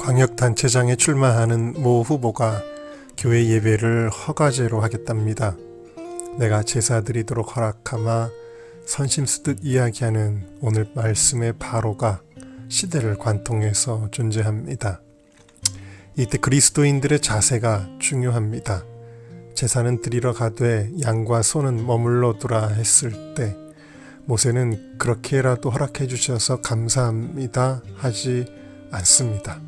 광역단체장에 출마하는 모 후보가 교회 예배를 허가제로 하겠답니다. 내가 제사 드리도록 허락하마 선심수듯 이야기하는 오늘 말씀의 바로가 시대를 관통해서 존재합니다. 이때 그리스도인들의 자세가 중요합니다. 제사는 드리러 가되 양과 소는 머물러 두라 했을 때 모세는 그렇게라도 허락해 주셔서 감사합니다 하지 않습니다.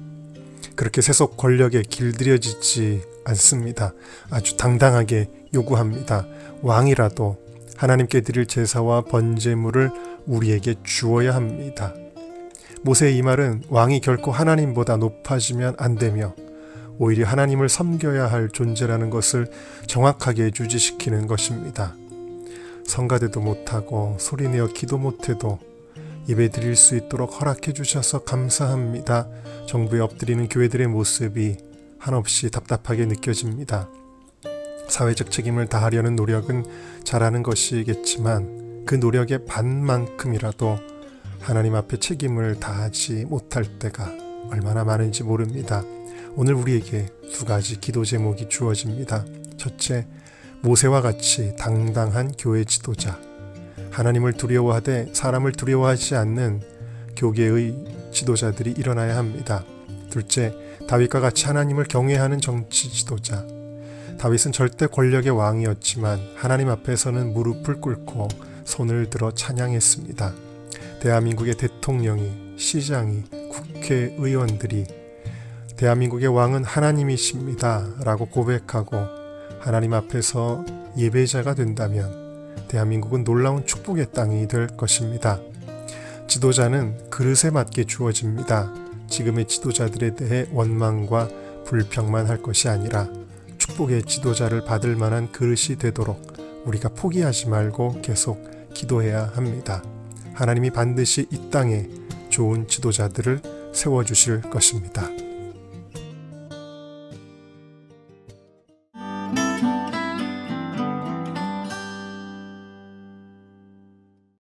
그렇게 세속 권력에 길들여지지 않습니다. 아주 당당하게 요구합니다. 왕이라도 하나님께 드릴 제사와 번제물을 우리에게 주어야 합니다. 모세의 이 말은 왕이 결코 하나님보다 높아지면 안 되며 오히려 하나님을 섬겨야 할 존재라는 것을 정확하게 주지시키는 것입니다. 성가대도 못하고 소리내어 기도 못해도 예배 드릴 수 있도록 허락해 주셔서 감사합니다. 정부에 엎드리는 교회들의 모습이 한없이 답답하게 느껴집니다. 사회적 책임을 다하려는 노력은 잘하는 것이겠지만 그 노력의 반만큼이라도 하나님 앞에 책임을 다하지 못할 때가 얼마나 많은지 모릅니다. 오늘 우리에게 두 가지 기도 제목이 주어집니다. 첫째, 모세와 같이 당당한 교회 지도자. 하나님을 두려워하되 사람을 두려워하지 않는 교계의 지도자들이 일어나야 합니다. 둘째, 다윗과 같이 하나님을 경외하는 정치 지도자. 다윗은 절대 권력의 왕이었지만 하나님 앞에서는 무릎을 꿇고 손을 들어 찬양했습니다. 대한민국의 대통령이, 시장이, 국회의원들이 대한민국의 왕은 하나님이십니다. 라고 고백하고 하나님 앞에서 예배자가 된다면 대한민국은 놀라운 축복의 땅이 될 것입니다. 지도자는 그릇에 맞게 주어집니다. 지금의 지도자들에 대해 원망과 불평만 할 것이 아니라 축복의 지도자를 받을 만한 그릇이 되도록 우리가 포기하지 말고 계속 기도해야 합니다. 하나님이 반드시 이 땅에 좋은 지도자들을 세워주실 것입니다.